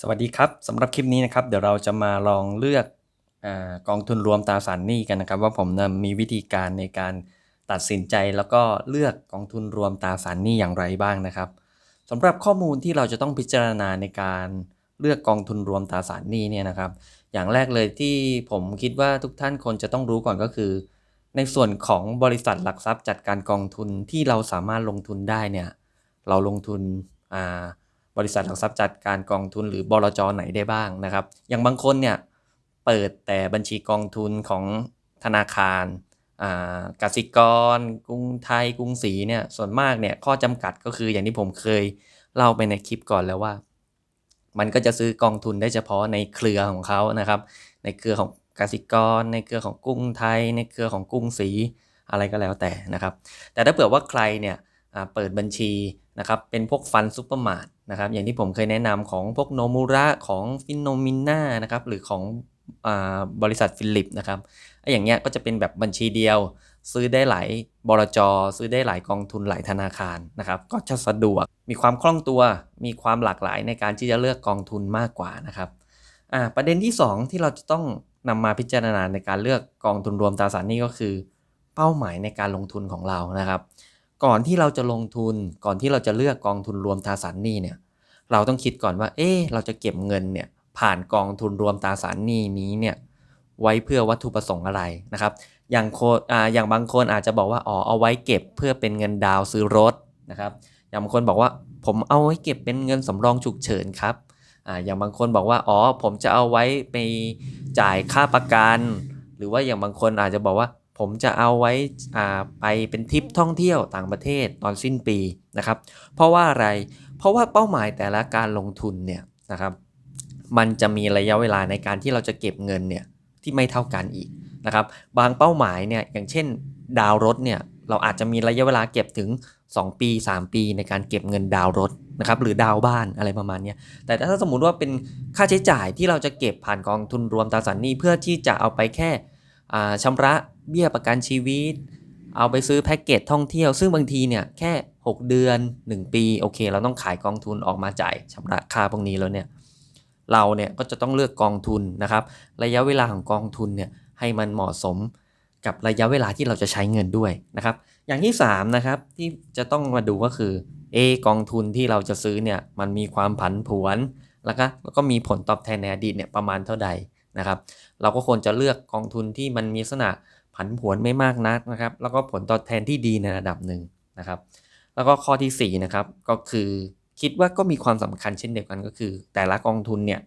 สวัสดีครับสำหรับคลิปนี้นะครับเดี๋ยวเราจะมาลองเลือกอกองทุนรวมตราสารหนี้กันนะครับ ว่าผมนะมีวิธีการในการตัดสินใจแล้วก็เลือกกองทุนรวมตราสารหนี้อย่างไรบ้างนะครับสำหรับข้อมูลที่เราจะต้องพิจารณาในการเลือกกองทุนรวมตราสารหนี้เนี่ยนะครับ อย่างแรกเลยที่ผมคิดว่าทุกท่านควรจะต้องรู้ก่อนก็คือ ในส่วนของบริษัทหลักทรัพย์จัดการกองทุนที่เราสามารถลงทุนได้เนี่ยเราลงทุนอ่า บริษัทหลักทรัพย์จัดการกองทุนหรือบลจไหนได้บ้างนะครับ อย่างบางคนเนี่ยเปิดแต่บัญชีกองทุนของธนาคารกสิกร กรุงไทย กรุงศรีเนี่ยส่วนมากเนี่ยข้อจำกัดก็คืออย่างที่ผมเคยเล่าไปในคลิปก่อนแล้วว่า มันก็จะซื้อกองทุนได้เฉพาะในเครือของเขานะครับ ในเครือของกสิกร ในเครือของกรุงไทย ในเครือของกรุงศรีอะไรก็แล้วแต่นะครับ แต่ถ้าเผื่อว่าใครเนี่ยเปิดบัญชี นะครับเป็นพวกฟันซูเปอร์มาร์ทนะครับอย่างที่ผมเคยแนะนำของพวกโนมูระของฟินโนมิน่านะครับหรือของอบริษัทฟิลิปนะครับไอ้อย่างเงี้ยก็จะเป็นแบบบัญชีเดียว ซื้อได้หลายบลจซื้อได้หลายกองทุนหลายธนาคารนะครับ ก็จะสะดวกมีความคล่องตัว มีความหลากหลายในการที่จะเลือกกองทุนมากกว่านะครับอ่าประเด็นที่ 2 ที่เราจะต้องนำมาพิจารณาในการเลือกกองทุนรวมตราสารหนี้ก็คือ เป้าหมายในการลงทุนของเรานะครับ ก่อนที่เราจะลงทุน ก่อนที่เราจะเลือกกองทุนรวมตราสารหนี้เนี่ยเราต้องคิดก่อนว่า เอ๊เราจะเก็บเงินเนี่ยผ่านกองทุนรวมตราสารหนี้นี้เนี่ยไว้เพื่อวัตถุประสงค์อะไรนะครับ อย่างโคอ่าอย่างบางคนอาจจะบอกว่าอ๋อเอาไว้เก็บเพื่อเป็นเงินดาวซื้อรถนะครับ อย่างบางคนบอกว่าผมเอาไว้เก็บเป็นเงินสำรองฉุกเฉินครับอ่าอย่างบางคนบอกว่าอ๋อผมจะเอาไว้ไปจ่ายค่าประกัน หรือว่าอย่างบางคนอาจจะบอกว่า ผมจะเอาไว้ไปเป็นทริปท่องเที่ยวต่างประเทศตอนสิ้นปีนะครับ เพราะว่าอะไรเพราะว่าเป้าหมายแต่ละการลงทุนเนี่ยนะครับ มันจะมีระยะเวลาในการที่เราจะเก็บเงินเนี่ยที่ไม่เท่ากันอีกนะครับ บางเป้าหมายเนี่ยอย่างเช่นดาวรถเนี่ยเราอาจจะมีระยะเวลาเก็บถึง 2 ปี 3 ปีในการเก็บเงินดาวรถนะครับหรือดาวบ้านอะไรประมาณนี้แต่ถ้าสมมุติว่าเป็นค่าใช้จ่ายที่เราจะเก็บผ่านกองทุนรวมตราสารหนี้เพื่อที่จะเอาไปแค่อ่าระ เบี้ยประกันชีวิต เอาไปซื้อแพ็กเกจท่องเที่ยว ซึ่งบางทีเนี่ยแค่ 6 เดือน 1 ปีโอเค เราต้องขายกองทุนออกมาจ่ายชำระค่าพวกนี้แล้วเนี่ยเราเนี่ยก็จะต้องเลือกกองทุนนะครับ ระยะเวลาของกองทุนเนี่ยให้มันเหมาะสมกับระยะเวลาที่เราจะใช้เงินด้วยนะครับ อย่างที่3นะครับที่จะต้องมาดูก็คือเอกองทุนที่เราจะซื้อเนี่ยมันมีความผันผวน แล้วก็แล้วก็มีผลตอบแทนในอดีตเนี่ยประมาณเท่าใดนะครับ เราก็ควรจะเลือกกองทุนที่มันมีลักษณะ ผันผวนไม่มากนักนะครับ แล้วก็ผลตอบแทนที่ดีในระดับหนึ่งนะครับ แล้วก็ข้อที่4นะครับก็คือคิดว่าก็มีความสำคัญเช่นเดียวกันก็คือ แต่ละกองทุนเนี่ย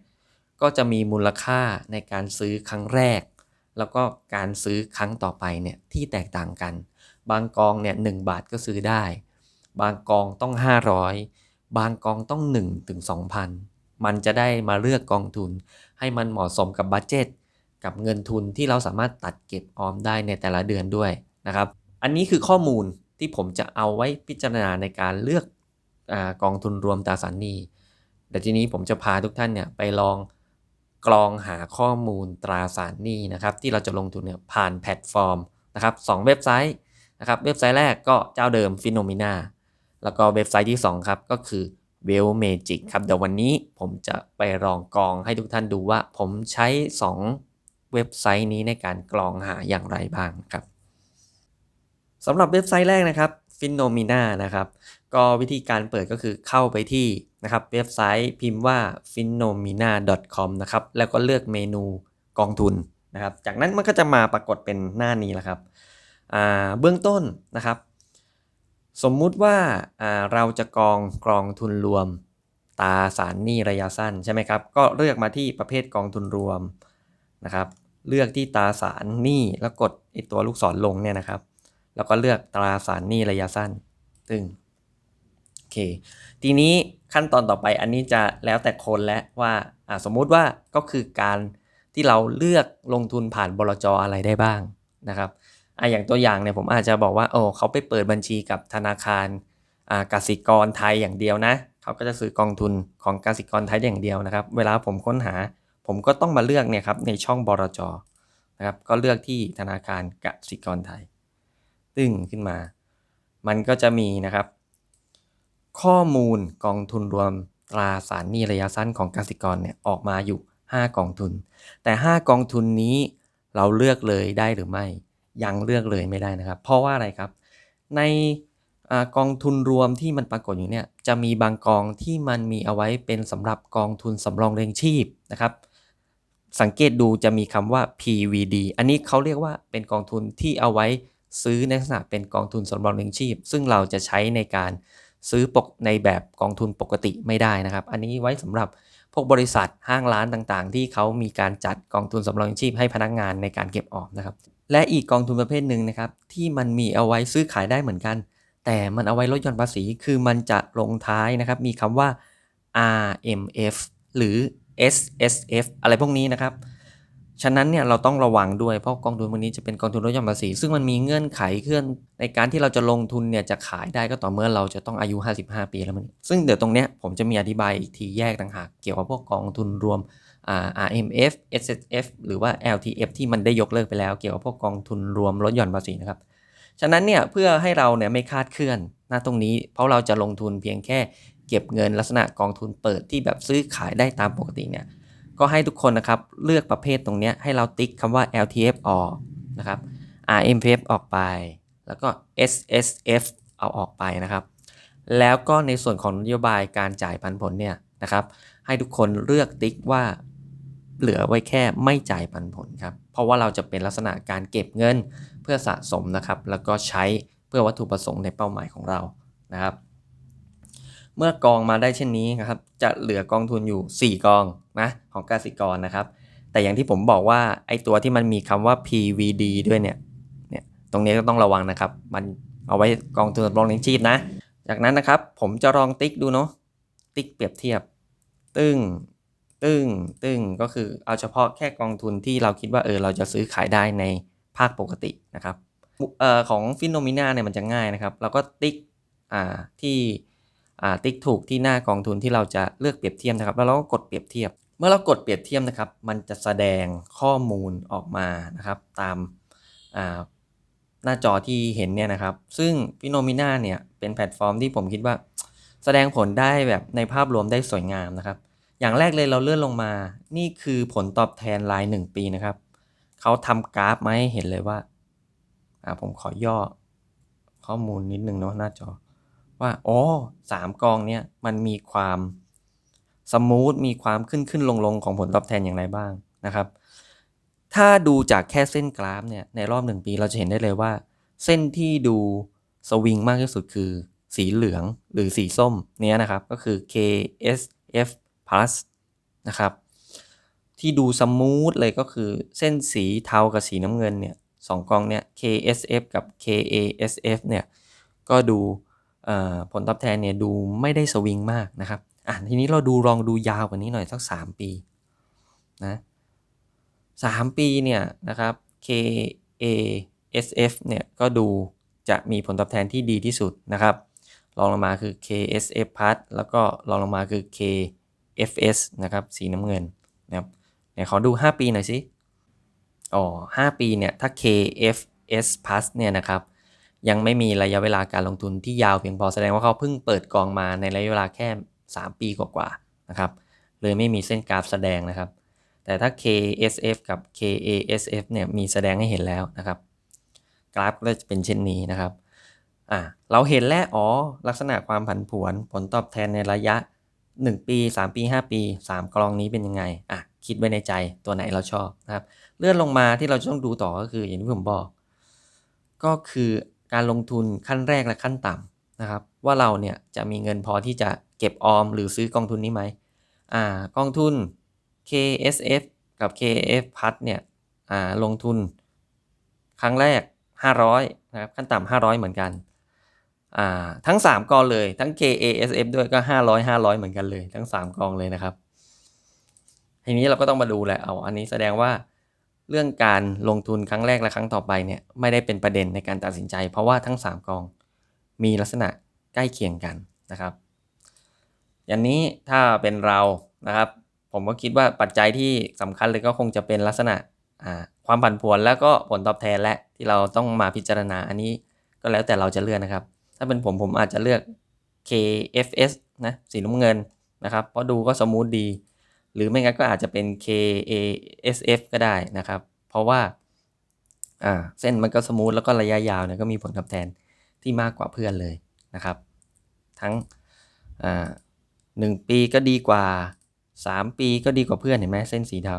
ก็จะมีมูลค่าในการซื้อครั้งแรก แล้วก็การซื้อครั้งต่อไปเนี่ยที่แตกต่างกัน บางกองเนี่ยหบาทก็ซื้อได้ บางกองต้อง 500 บางกองต้อง1ถึง2,000 มันจะได้มาเลือกกองทุน ให้มันเหมาะสมกับบัตเจต กับเงินทุนที่เราสามารถตัดเก็บออมได้ในแต่ละเดือนด้วยนะครับ อันนี้คือข้อมูลที่ผมจะเอาไว้พิจารณาในการเลือกอกองทุนรวมตราสารหนี้แต่ทีนี้ผมจะพาทุกท่านเนี่ยไปลองกรองหาข้อมูลตราสารหนี้นะครับ ที่เราจะลงทุนเนี่ยผ่านแพลตฟอร์มนะครับสองเว็บไซต์นะครับ เว็บไซต์แรกก็เจ้าเดิม p h e n o m e n a แล้วก็เว็บไซต์ที่ 2 ครับ ก็คือ w e l l Magic ครับเดี๋ยววันนี้ผมจะไปลองกรองให้ทุกท่านดูว่าผมใช้ 2 เว็บไซต์นี้ในการกรองหาอย่างไรบ้างครับสำหรับเว็บไซต์แรกนะครับ f i n o m e n a นะครับ ก็วิธีการเปิดก็คือเข้าไปที่นะครับเว็บไซต์พิมพ์ว่า f i n o m e n a com นะครับ แล้วก็เลือกเมนูกองทุนนะครับ จากนั้นมันก็จะมาปรากฏเป็นหน้านี้แหละครับ เบื้องต้นนะครับ สมมุติว่าเราจะกองกองทุนรวมตาสารหนี้ระยะสั้นใช่ไหมครับ ก็เลือกมาที่ประเภทกองทุนรวมนะครับ เลือกที่ตราสารหนี้แล้วกดไอตัวลูกศรลงเนี่ยนะครับ แล้วก็เลือกตราสารหนี้ระยะสั้นตึงโอเค ทีนี้ขั้นตอนต่อไปอันนี้จะแล้วแต่คนและว่าสมมุติว่าก็คือการที่เราเลือกลงทุนผ่านบลจอะไรได้บ้างนะครับอะอย่างตัวอย่างเนี่ยผมอาจจะบอกว่าโอ้เขาไปเปิดบัญชีกับธนาคารอ่ากสิกรไทยอย่างเดียวนะ เขาก็จะซื้อกองทุนของกสิกรไทยอย่างเดียวนะครับ เวลาผมค้นหา ผมก็ต้องมาเลือกเนี่ยครับในช่องบลจนะครับก็เลือกที่ธนาคารกสิกรไทย ตึ้งขึ้นมา มันก็จะมีนะครับ ข้อมูลกองทุนรวมตราสารหนี้ระยะสั้นของกสิกรเนี่ยออกมาอยู่ 5 กองทุน แต่ 5 กองทุนนี้เราเลือกเลยได้หรือไม่ ยังเลือกเลยไม่ได้นะครับ เพราะว่าอะไรครับ ในอกองทุนรวมที่มันปรากฏอยู่เนี่ยจะมีบางกองที่มันมีเอาไว้เป็นสำหรับกองทุนสำรองเลี้ยงชีพนะครับ สังเกตดูจะมีคำว่า PVD อันนี้เขาเรียกว่าเป็นกองทุนที่เอาไว้ซื้อในลักษณะเป็นกองทุนสำรองเลี้ยงชีพ ซึ่งเราจะใช้ในการซื้อปกในแบบกองทุนปกติไม่ได้นะครับ อันนี้ไว้สำหรับพวกบริษัทห้างร้านต่างๆ ที่เขามีการจัดกองทุนสำรองเลี้ยงชีพให้พนักงานในการเก็บออมนะครับ และอีกกองทุนประเภทหนึ่งนะครับที่มันมีเอาไว้ซื้อขายได้เหมือนกัน แต่มันเอาไว้ลดหย่อนภาษี คือมันจะลงท้ายนะครับมีคำว่า RMF หรือ SSF อะไรพวกนี้นะครับ ฉะนั้นเนี่ยเราต้องระวังด้วยเพราะกองทุนพวกนี้จะเป็นกองทุนลดหย่อนภาษี ซึ่งมันมีเงื่อนไขเคลื่อนในการที่เราจะลงทุนเนี่ยจะขายได้ก็ต่อเมื่อเราจะต้องอายุ 55 ปีแล้วมัน ซึ่งเดี๋ยวตรงเนี้ยผมจะมีอธิบายอีกทีแยกต่างหากเกี่ยวกับพวกกองทุนรวม RMF SSF หรือว่า LTF ที่มันได้ยกเลิกไปแล้ว เกี่ยวกับพวกกองทุนรวมลดหย่อนภาษีนะครับ ฉะนั้นเนี่ยเพื่อให้เราเนี่ยไม่คาดเคลื่อนหน้าตรงนี้ เพราะเราจะลงทุนเพียงแค่ เก็บเงินลักษณะกองทุนเปิดที่แบบซื้อขายได้ตามปกติเนี่ยก็ให้ทุกคนนะครับเลือกประเภทตรงนี้ให้เราติ๊กคำว่า LTF ออกนะครับ RMF ออกไป แล้วก็ SSF เอาออกไปนะครับ แล้วก็ในส่วนของนโยบายการจ่ายปันผลเนี่ยนะครับ ให้ทุกคนเลือกติ๊กว่าเหลือไว้แค่ไม่จ่ายปันผลครับ เพราะว่าเราจะเป็นลักษณะการเก็บเงินเพื่อสะสมนะครับ แล้วก็ใช้เพื่อวัตถุประสงค์ในเป้าหมายของเรานะครับ เมื่อกองมาได้เช่นนี้นะครับ จะเหลือกองทุนอยู่ 4 กองนะของกสิกรนะครับ แต่อย่างที่ผมบอกว่าไอตัวที่มันมีคำว่า PVD ด้วยเนี่ยเนี่ย ตรงนี้ก็ต้องระวังนะครับ มันเอาไว้กองทุนสำรองเลี้ยงชีพนะ จากนั้นนะครับ ผมจะลองติ๊กดูเนาะติ๊กเปรียบเทียบ ตึ้งตึ้งตึ้งก็คือเอาเฉพาะแค่กองทุนที่เราคิดว่าเออเราจะซื้อขายได้ในภาคปกตินะครับออของฟินโนมิน่าเนี่ยมันจะง่ายนะครับ เราก็ติ๊กอ่าที่ ติ๊กถูกที่หน้ากองทุนที่เราจะเลือกเปรียบเทียบนะครับ แล้วเราก็กดเปรียบเทียบ เมื่อเรากดเปรียบเทียบนะครับ มันจะแสดงข้อมูลออกมานะครับ ตามหน้าจอที่เห็นเนี่ยนะครับ ซึ่งฟิโนมิน่าเนี่ยเป็นแพลตฟอร์มที่ผมคิดว่า แสดงผลได้แบบในภาพรวมได้สวยงามนะครับ อย่างแรกเลยเราเลื่อนลงมา นี่คือผลตอบแทนราย 1 ปีนะครับ เขาทำกราฟมาให้เห็นเลยว่า ผมขอย่อข้อมูลนิดนึงเนาะหน้าจอ ว่าอ๋อสามกองเนี้ยมันมีความสมูทมีความขึ้นขึ้นลงลงของผลตอบแทนอย่างไรบ้างนะครับ ถ้าดูจากแค่เส้นกราฟเนี่ยในรอบหนึ่งปีเราจะเห็นได้เลยว่า เส้นที่ดูสวิงมากที่สุดคือ สีเหลืองหรือสีส้มเนี้ยนะครับก็คือ KSF plus นะครับที่ดูสมูทเลยก็คือเส้นสีเทากับสีน้ำเงินเนี่ยสองกองเนี่ย KSF กับ KASF เนี่ยก็ดู ผลตอบแทนเนี่ยดูไม่ได้สวิงมากนะครับอะทีนี้เราดูลองดูยาวกว่านี้หน่อยสัก 3 ปีนะสามปีเนี่ยนะครับ KASF เนี่ยก็ดูจะมีผลตอบแทนที่ดีที่สุดนะครับรองลงมาคือ KSF plus แล้วก็รองลงมาคือ KFS นะครับสีน้ำเงินนะครับเดี๋ยวขอดู 5 ปีหน่อยสิอ๋อ5ปีเนี่ยถ้า KFS plus เนี่ยนะครับ ยังไม่มีระยะเวลาการลงทุนที่ยาวเพียงพอแสดงว่าเขาเพิ่งเปิดกองมาในระยะเวลาแค่ 3 ปีกว่าๆนะครับเลยไม่มีเส้นกราฟแสดงนะครับ แต่ถ้า KSF กับ KASF เนี่ยมีแสดงให้เห็นแล้วนะครับ กราฟก็จะเป็นเช่นนี้นะครับอ่าเราเห็นแล้วอ๋อลักษณะความผันผวน ผลตอบแทนในระยะ 1 ปี 3 ปี 5 ปี 3กรองนี้เป็นยังไงอะคิดไว้ในใจตัวไหนเราชอบนะครับ เลื่อนลงมาที่เราต้องดูต่อก็คืออย่างที่ผมบอก ก็คือ การลงทุนขั้นแรกและขั้นต่ำนะครับ ว่าเราเนี่ยจะมีเงินพอที่จะเก็บออมหรือซื้อกองทุนนี้ไหมอ่ากองทุน KSF กับ KF พัดเนี่ยอ่าลงทุน ครั้งแรก 500นะครับขั้นต่ำ500 เหมือนกันอ่าทั้ง 3 กองเลยทั้ง KASF ด้วยก็ 500 500 เหมือนกันเลย ทั้ง 3 กองเลยนะครับ ทีนี้เราก็ต้องมาดูแหละเอาอันนี้แสดงว่า เรื่องการลงทุนครั้งแรกและครั้งต่อไปเนี่ยไม่ได้เป็นประเด็นในการตัดสินใจ เพราะว่าทั้ง 3 กองมีลักษณะใกล้เคียงกันนะครับ อย่างนี้ถ้าเป็นเรานะครับ ผมก็คิดว่าปัจจัยที่สำคัญเลยก็คงจะเป็นลักษณะความผันผวนแล้วก็ผลตอบแทนและที่เราต้องมาพิจารณาอันนี้ก็แล้วแต่เราจะเลือกนะครับ ถ้าเป็นผมผมอาจจะเลือก KFS นะสีน้ำเงินนะครับเพราะดูก็สมูทดี รือไม่งั้นก็อาจจะเป็น KASF ก็ได้นะครับ เพราะว่าเส้นมันก็สมูทแล้วก็ระยะยาวเนี่ยก็มีผลตอบแทนที่มากกว่าเพื่อนเลยนะครับ ทั้งหนึ่งปีก็ดีกว่า 3 ปีก็ดีกว่าเพื่อนเห็นไหมเส้นสีเทา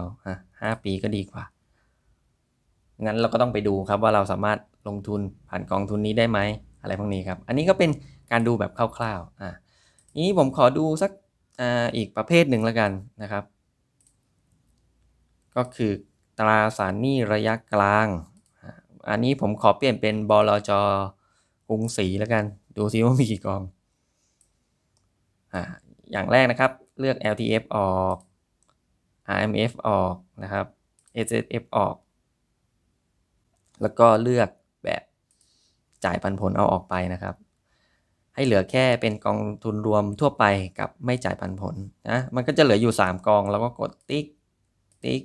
ห้าปีก็ดีกว่า งั้นเราก็ต้องไปดูครับว่าเราสามารถลงทุนผ่านกองทุนนี้ได้ไหมอะไรพวกนี้ครับ อันนี้ก็เป็นการดูแบบคร่าวๆอะนี้ผมขอดูสัก อีกประเภทหนึ่งแล้วกันนะครับ ก็คือตราสารหนี้ระยะกลาง อันนี้ผมขอเปลี่ยนเป็นบลจกรุงศรีแล้วกัน ดูซิว่ามีกี่กองอ่าอย่างแรกนะครับเลือก LTF ออก RMF ออกนะครับ SSF ออก แล้วก็เลือกแบบจ่ายปันผลเอาออกไปนะครับ ให้เหลือแค่เป็นกองทุนรวมทั่วไปกับไม่จ่ายปันผลนะมันก็จะเหลืออยู่ 3 กอง แล้วก็กดติ๊กติ๊ก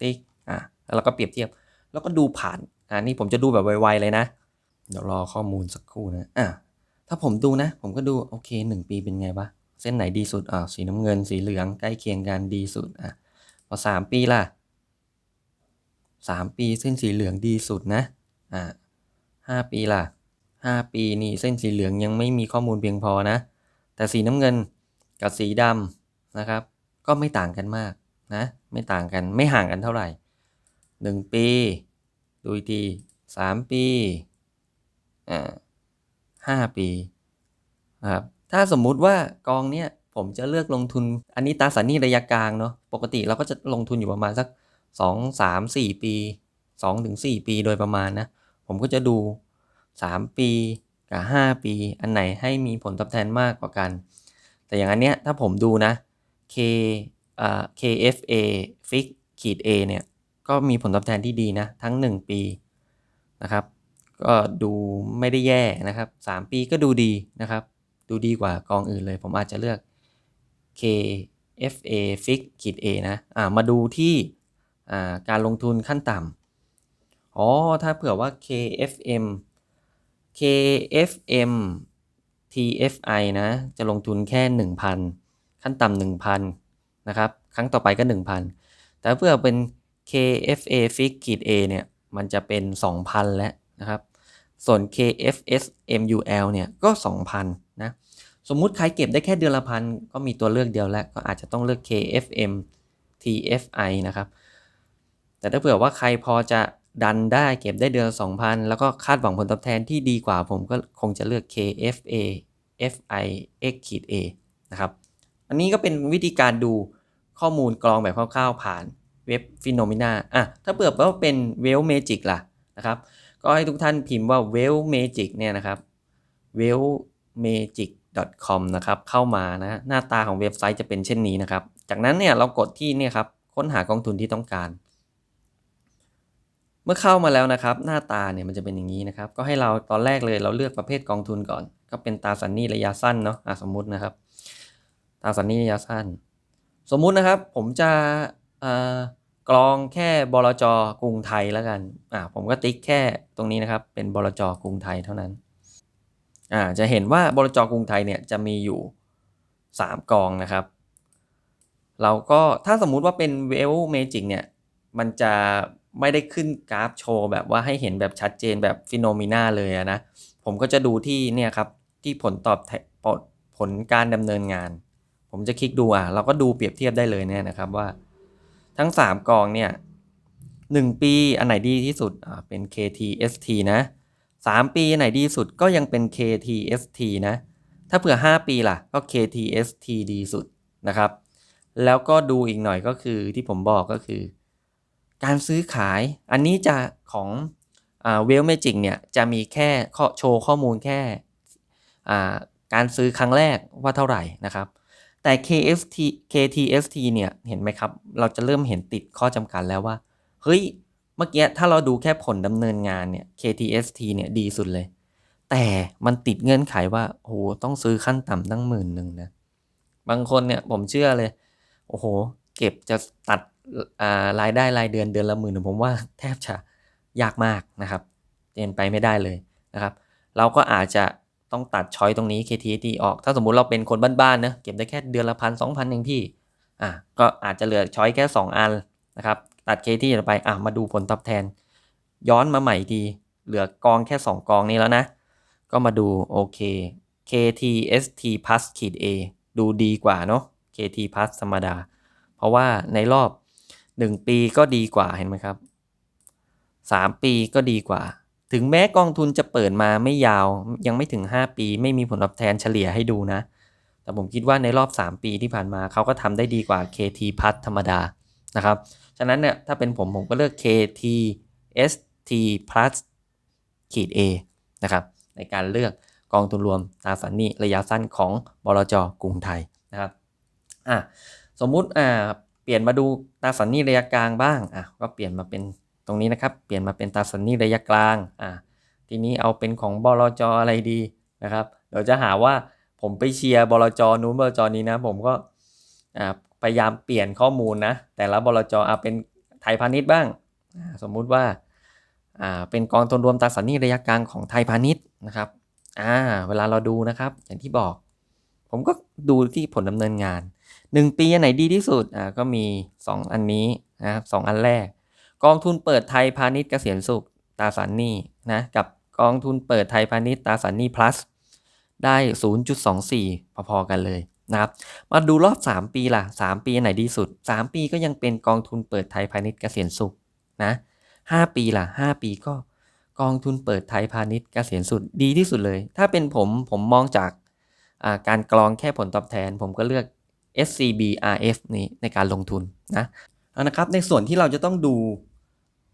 ติ๊กอะแล้วเราก็เปรียบเทียบ แล้วก็ดูผ่านอ่านี่ผมจะดูแบบไวๆเลยนะ เดี๋ยวรอข้อมูลสักครู่นะอะถ้าผมดูนะ ผมก็ดูโอเค 1 ปีเป็นไงบ้าเส้นไหนดีสุดอ่าสีน้ำเงินสีเหลืองใกล้เคียงกันดีสุดอะพอ3 ปีล่ะ 3 ปีเส้นสีเหลืองดีสุดนะอ่า5ปีล่ะ 5 ปีนี่เส้นสีเหลืองยังไม่มีข้อมูลเพียงพอนะ แต่สีน้ำเงินกับสีดำนะครับ ก็ไม่ต่างกันมากนะ ไม่ต่างกันไม่ห่างกันเท่าไหร่ 1 ปี ดูอีกที3ปีอ่า5ปีครับถ้าสมมุติว่ากองเนี้ยผมจะเลือกลงทุนอันนี้ตาสารหนี้ระยะกลางเนาะปกติเราก็จะลงทุนอยู่ประมาณสัก 2 3 4 ปี2ถึง4ปีโดยประมาณนะ ผมก็จะดู 3 ปีกับ 5 ปี อันไหนให้มีผลตอบแทนมากกว่ากัน แต่อย่างอันเนี้ยถ้าผมดูนะ K อ่า KFA Fix ขีด A เนี่ยก็มีผลตอบแทนที่ดีนะ ทั้ง 1 ปีนะครับ ก็ดูไม่ได้แย่นะครับ 3 ปีก็ดูดีนะครับ ดูดีกว่ากองอื่นเลย ผมอาจจะเลือก KFA Fix ขีด A นะอ่ามาดูที่อ่าการลงทุนขั้นต่ำอ๋อถ้าเผื่อว่า KFM KFM TFI นะ จะลงทุนแค่ 1,000 ขั้นต่ำ1,000 นะครับ ครั้งต่อไปก็ 1,000 แต่เพื่อเป็น KFA Fix ขีด A เนี่ย มันจะเป็น 2,000 แล้วนะครับ ส่วน KFS MUL เนี่ย ก็ 2,000 นะ สมมุติใครเก็บได้แค่เดือนละพัน ก็มีตัวเลือกเดียวแล้ว ก็อาจจะต้องเลือก KFM TFI นะครับ แต่ถ้าเผื่อว่าใครพอจะ ดันได้เก็บได้เดือนละ2,000 แล้วก็คาดหวังผลตอบแทนที่ดีกว่าผมก็คงจะเลือก KFA FI X ขีด A นะครับ อันนี้ก็เป็นวิธีการดูข้อมูลกรองแบบคร่าวๆ ผ่านเว็บฟิโนมิน่าอะ ถ้าเปิดว่าเป็น w e l l Magic ล่ะนะครับ ก็ให้ทุกท่านพิมพ์ว่า w e l l Magic เนี่ยนะครับ w e l l Magic com นะครับ เข้ามานะ หน้าตาของเว็บไซต์จะเป็นเช่นนี้นะครับ จากนั้นเนี่ยเรากดที่เนี่ยครับ ค้นหากองทุนที่ต้องการ มื่อเข้ามาแล้วนะครับ หน้าตาเนี่ยมันจะเป็นอย่างนี้นะครับ ก็ให้เราตอนแรกเลยเราเลือกประเภทกองทุนก่อน ก็เป็นตราสารหนี้ระยะสั้นเนาะะสมมุตินะครับตราสารหนี้ระยะสั้น สมมุตินะครับผมจะกรองแค่บลจกรุงไทยแล้วกันอ่าผมก็ติ๊กแค่ตรงนี้นะครับ เป็นบลจกรุงไทยเท่านั้นอ่าจะเห็นว่าบลจกรุงไทยเนี่ยจะมีอยู่ 3 กองนะครับ เราก็ถ้าสมมุติว่าเป็นเวลเมจิกเนี่ยมันจะ ไม่ได้ขึ้นกราฟโชว์แบบว่าให้เห็นแบบชัดเจนแบบฟิโนมิน่าเลยนะ ผมก็จะดูที่เนี่ยครับ ที่ผลตอบผลการดำเนินงาน ผมจะคลิกดูอะ เราก็ดูเปรียบเทียบได้เลยเนี่ยนะครับว่า ทั้ง 3 กองเนี่ย1ปีอันไหนดีที่สุดอ่าเป็น KTST นะ 3 ปีอันไหนดีสุดก็ยังเป็น KTST นะ ถ้าเผื่อ 5 ปีล่ะก็ KTST ดีสุดนะครับ แล้วก็ดูอีกหน่อยก็คือที่ผมบอกก็คือ การซื้อขายอันนี้จะของเวลเมจิกเนี่ยจะมีแค่โชว์ข้อมูลแค่การซื้อครั้งแรกว่าเท่าไหร่นะครับ แต่ KFT KTST เนี่ยเห็นไหมครับ เราจะเริ่มเห็นติดข้อจำกัดแล้วว่า เฮ้ย เมื่อกี้ถ้าเราดูแค่ผลดำเนินงานเนี่ย KTST เนี่ยดีสุดเลย แต่มันติดเงื่อนไขว่าโอ้โหต้องซื้อขั้นต่ำตั้งหมื่นหนึ่งนะ บางคนเนี่ยผมเชื่อเลย โอ้โห เก็บจะตัด รายได้รายเดือนเดือนละหมื่นผมว่าแทบจะยากมากนะครับเจนไปไม่ได้เลยนะครับ เราก็อาจจะต้องตัดช้อยตรงนี้ KTSD ออก ถ้าสมมุติเราเป็นคนบ้านๆนะเก็บได้แค่เดือนละพันสองพันเองพี่อะก็อาจจะเหลือช้อยแค่ 2 อันนะครับ ตัด KT ออกไปอะมาดูผลตอบแทน ย้อนมาใหม่อีกทีเหลือกองแค่ 2 กองนี้แล้วนะ ก็มาดูโอเค KTST plus ขีด A ดูดีกว่าเนาะ KT plus ธรรมดา เพราะว่าในรอบ 1 ปีก็ดีกว่าเห็นไหมครับ 3 ปีก็ดีกว่า ถึงแม้กองทุนจะเปิดมาไม่ยาวยังไม่ถึง 5 ปี ไม่มีผลตอบแทนเฉลี่ยให้ดูนะ แต่ผมคิดว่าในรอบ 3 ปีที่ผ่านมาเขาก็ทำได้ดีกว่า KT พัทธรรมดานะครับ ฉะนั้นเนี่ยถ้าเป็นผมผมก็เลือก KT ST plus ขีด A นะครับในการเลือกกองทุนรวมตราสารหนี้ระยะสั้นของบลจกรุงไทยนะครับอะสมมุติอ่า เปลี่ยนมาดูตาสารหนี้ระยะกลางบ้างอะก็เปลี่ยนมาเป็นตรงนี้นะครับ เปลี่ยนมาเป็นตาสารหนี้ระยะกลางอะทีนี้เอาเป็นของบลจอะไรดีนะครับเดี๋ยวจะหาว่าผมไปเชียร์บลจนู้นบลจนี้นะ ผมก็อ่าพยายามเปลี่ยนข้อมูลนะ แต่ละบลจเอาเป็นไทยพาณิชย์บ้างอ่าสมมุติว่าอ่าเป็นกองทุนรวมตราสารหนี้ระยะกลางของไทยพาณิชย์นะครับอ่าเวลาเราดูนะครับ อย่างที่บอก ผมก็ดูที่ผลดำเนินงาน 1 ปีอันไหนดีที่สุดอ่าก็มี 2 อันนี้นะครับสองอันแรก กองทุนเปิดไทยพาณิชย์เกษียณสุขตาสารหนี้นะกับกองทุนเปิดไทยพาณิชย์ตาสารหนี้ plus ได้ 0.24 พอๆกันเลยนะครับมาดูรอบ 3 ปีล่ะ 3 ปีไหนดีสุด 3 ปีก็ยังเป็นกองทุนเปิดไทยพาณิชย์เกษียณสุขนะ5ปีล่ะ 5 ปีก็กองทุนเปิดไทยพาณิชย์เกษียณสุดดีที่สุดเลย ถ้าเป็นผมผมมองจากาการกรองแค่ผลตอบแทน ผมก็เลือก SCB RF นี้ในการลงทุนนะเอานะครับในส่วนที่เราจะต้องดู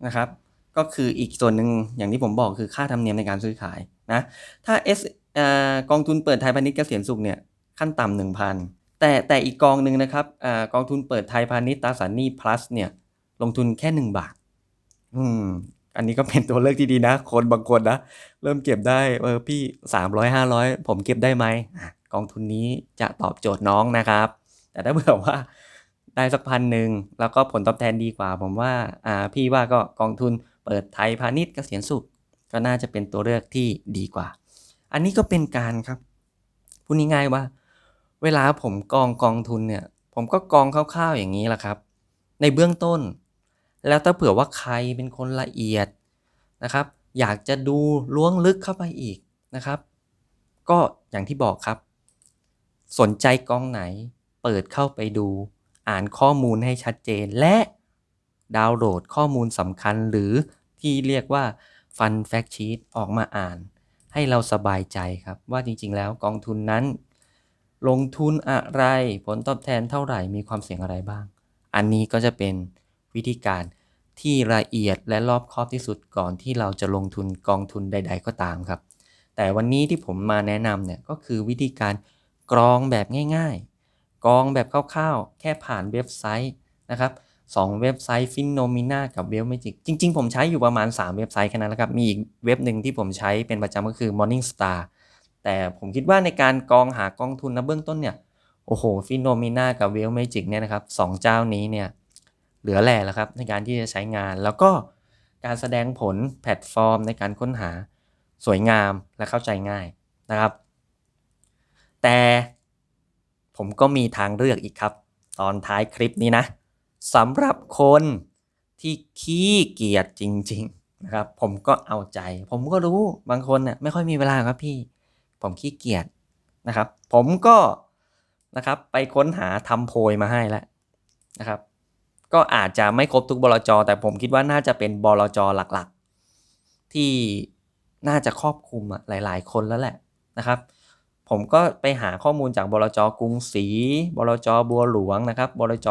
นะครับก็คืออีกส่วนหนึ่งอย่างที่ผมบอกคือค่าธรรมเนียมในการซื้อขายนะถ้า S อกองทุนเปิดไทยพาณิชย์เกษียณสุขเนี่ยขั้นต่ำหนึ่งพันแต่แต่อีกกองหนึ่งนะครับอกองทุนเปิดไทยพาณิชย์ตราสารหนี้ plus เนี่ยลงทุนแค่ 1 บาท อืม อันนี้ก็เป็นตัวเลือกที่ดีนะ คนบางคนนะ เริ่มเก็บได้เออพี่ 300 500 ผมเก็บได้ไหม กองทุนนี้จะตอบโจทย์น้องนะครับ แต่ถ้าเผื่อว่าได้สักพันหนึ่งแล้วก็ผลตอบแทนดีกว่า ผมว่าอ่าพี่ว่าก็กองทุนเปิดไทยพาณิชย์เกษียณสุข ก็น่าจะเป็นตัวเลือกที่ดีกว่า อันนี้ก็เป็นการครับพูดง่ายๆว่า เวลาผมกองกองทุนเนี่ย ผมก็กองคร่าวๆอย่างนี้แหละครับ ในเบื้องต้น แล้วถ้าเผื่อว่าใครเป็นคนละเอียดนะครับ อยากจะดูล้วงลึกเข้าไปอีกนะครับ ก็อย่างที่บอกครับ สนใจกองไหน เปิดเข้าไปดู อ่านข้อมูลให้ชัดเจน และดาวน์โหลดข้อมูลสำคัญหรือที่เรียกว่า Fun Fact Sheet ออกมาอ่าน ให้เราสบายใจครับว่าจริงๆ แล้วกองทุนนั้น ลงทุนอะไรผลตอบแทนเท่าไหร่มีความเสี่ยงอะไรบ้าง อันนี้ก็จะเป็นวิธีการที่ละเอียดและรอบคอบที่สุดก่อนที่เราจะลงทุนกองทุนใด ๆ ก็ตามครับ แต่วันนี้ที่ผมมาแนะนำเนี่ยก็คือวิธีการกรองแบบง่าย ๆ กรองแบบคร่าวๆ แค่ผ่านเว็บไซต์นะครับสองเว็บไซต์ Phenomena กับ w e l l Magic จริง ๆ ผมใช้อยู่ประมาณ 3 เว็บไซต์แค่นั้นแหละครับ มีอีกเว็บหนึ่งที่ผมใช้เป็นประจำก็คือ Morningstar แต่ผมคิดว่าในการกองหากองทุนนะเบื้องต้นเนี่ย โอ้โห Phenomena กับ w e l l Magic เนี่ยนะครับสองเจ้านี้เนี่ยเหลือแหล่แล้วครับในการที่จะใช้งานแล้วก็การแสดงผลแพลตฟอร์มในการค้นหาสวยงามและเข้าใจง่ายนะครับ แต่ ผมก็มีทางเลือกอีกครับ ตอนท้ายคลิปนี้นะสำหรับคนที่ขี้เกียจจริง ๆ นะครับ ผมก็เอาใจ ผมก็รู้บางคนเนี่ยไม่ค่อยมีเวลาครับพี่ ผมขี้เกียจนะครับ ผมก็นะครับไปค้นหาทำโพยมาให้แล้วนะครับ ก็อาจจะไม่ครบทุกบลจแต่ผมคิดว่าน่าจะเป็นบลจหลักๆ ที่น่าจะครอบคลุมหลาย ๆ คนแล้วแหละนะครับ ผมก็ไปหาข้อมูลจากบลจกรุงศรีบลจบัวหลวงนะครับบลจ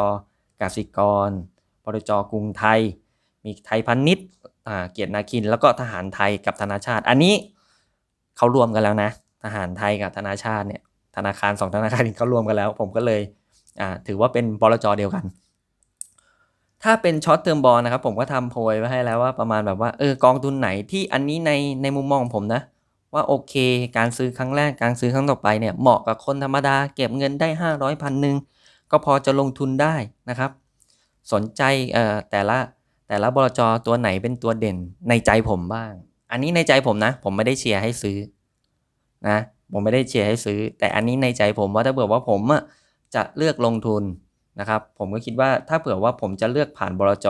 กสิกรบลจกรุงไทย มีไทยพาณิชเกียรตินาคิน แล้วก็ทหารไทยกับธนาชาติ อันนี้เขารวมกันแล้วนะ ทหารไทยกับธนาชาติเนี่ยธนาคารสองธนาคารนี้เขารวมกันแล้ว ผมก็เลยถือว่าเป็นบลจเดียวกัน ถ้าเป็นช็อตเทอมบอลนะครับ ผมก็ทำโพยไว้ให้แล้วว่าประมาณแบบว่าเออกองทุนไหนที่อันนี้ในในมุมมองผมนะ ว่าโอเค การซื้อครั้งแรกการซื้อครั้งต่อไปเนี่ยเหมาะกับคนธรรมดา เก็บเงินได้ 500พันหนึ่งก็พอจะลงทุนได้นะครับ สนใจเอ่อแต่ละแต่ละบลจตัวไหนเป็นตัวเด่นในใจผมบ้าง อันนี้ในใจผมนะ ผมไม่ได้เชียร์ให้ซื้อนะผมไม่ได้เชียร์ให้ซื้อ แต่อันนี้ในใจผมว่าถ้าเผื่อว่าผมอะจะเลือกลงทุนนะครับ ผมก็คิดว่าถ้าเผื่อว่าผมจะเลือกผ่านบลจ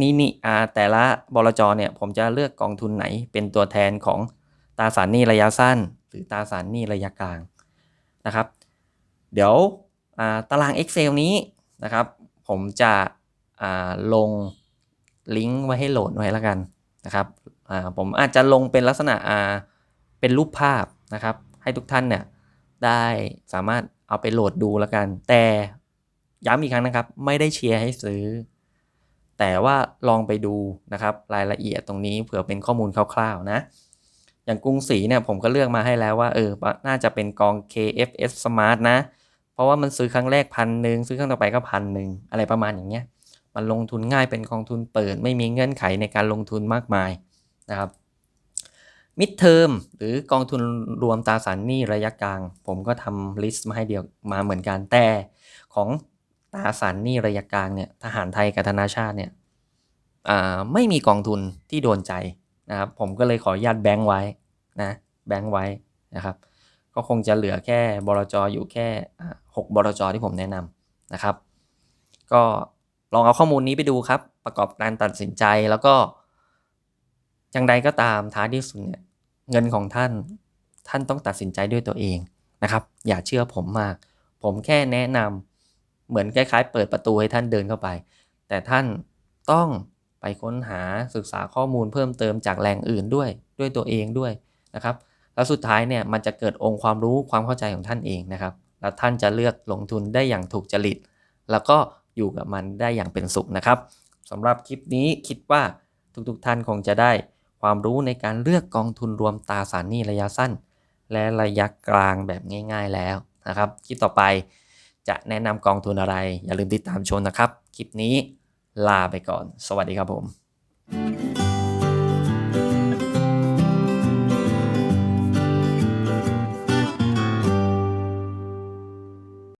นี่นี่แต่ละบลจเนี่ยผมจะเลือกกองทุนไหนเป็นตัวแทนของตราสารหนี้ระยะสั้น หรือตราสารหนี้ระยะกลางนะครับ เดี๋ยวาตาราง Excel นี้นะครับ ผมจะลงลิงก์ไว้ให้โหลดไว้แล้วกันนะครับผมอาจจะลงเป็นลักษณะเป็นรูปภาพนะครับ ให้ทุกท่านเนี่ยได้สามารถเอาไปโหลดดูแล้วกัน แต่ย้ำอีกครั้งนะครับ ไม่ได้เชียร์ให้ซื้อ แต่ว่าลองไปดูนะครับรายละเอียดตรงนี้เผื่อเป็นข้อมูลคร่าวๆนะ อย่างกรุงศรีเนี่ยผมก็เลือกมาให้แล้วว่าเออน่าจะเป็นกอง KFS Smart นะ เพราะว่ามันซื้อครั้งแรกพันหนึ่งซื้อครั้งต่อไปก็พันหนึ่งอะไรประมาณอย่างเงี้ยมันลงทุนง่ายเป็นกองทุนเปิด ไม่มีเงื่อนไขในการลงทุนมากมายนะครับมิดเทอมหรือกองทุนรวมตราสารหนี้ระยะกลาง ผมก็ทำลิสต์มาให้เดียวมาเหมือนกันแต่ของ ตาสารหนี้ระยะกลางเนี่ยทหารไทยกับธนาชาติเนี่ยไม่มีกองทุนที่โดนใจนะครับผมก็เลยขออนุญาตแบงค์ไว้นะแบงค์ไว้นะครับ ก็คงจะเหลือแค่บลจอยู่แค่อ่าหกบลจที่ผมแนะนำนะครับ ก็ลองเอาข้อมูลนี้ไปดูครับ ประกอบการตัดสินใจแล้วก็อย่างใดก็ตามท้ายที่สุดเนี่ยเงินของท่านท่านต้องตัดสินใจด้วยตัวเองนะครับ อย่าเชื่อผมมาก ผมแค่แนะนำ เหมือนคล้ายๆ เปิดประตูให้ท่านเดินเข้าไป แต่ท่านต้องไปค้นหาศึกษาข้อมูลเพิ่มเติมจากแหล่งอื่นด้วยด้วยตัวเองด้วยนะครับ แล้วสุดท้ายเนี่ยมันจะเกิดองค์ความรู้ความเข้าใจของท่านเองนะครับ แล้วท่านจะเลือกลงทุนได้อย่างถูกจริต แล้วก็อยู่กับมันได้อย่างเป็นสุขนะครับสำหรับคลิปนี้คิดว่าทุกๆท่านคงจะได้ความรู้ในการเลือกกองทุนรวมตราสารหนี้ระยะสั้น และระยะกลางแบบง่าย ๆแล้วนะครับคลิปต่อไป จะแนะนำกองทุนอะไร อย่าลืมติดตามชมนะครับ คลิปนี้ลาไปก่อน สวัสดีครับผม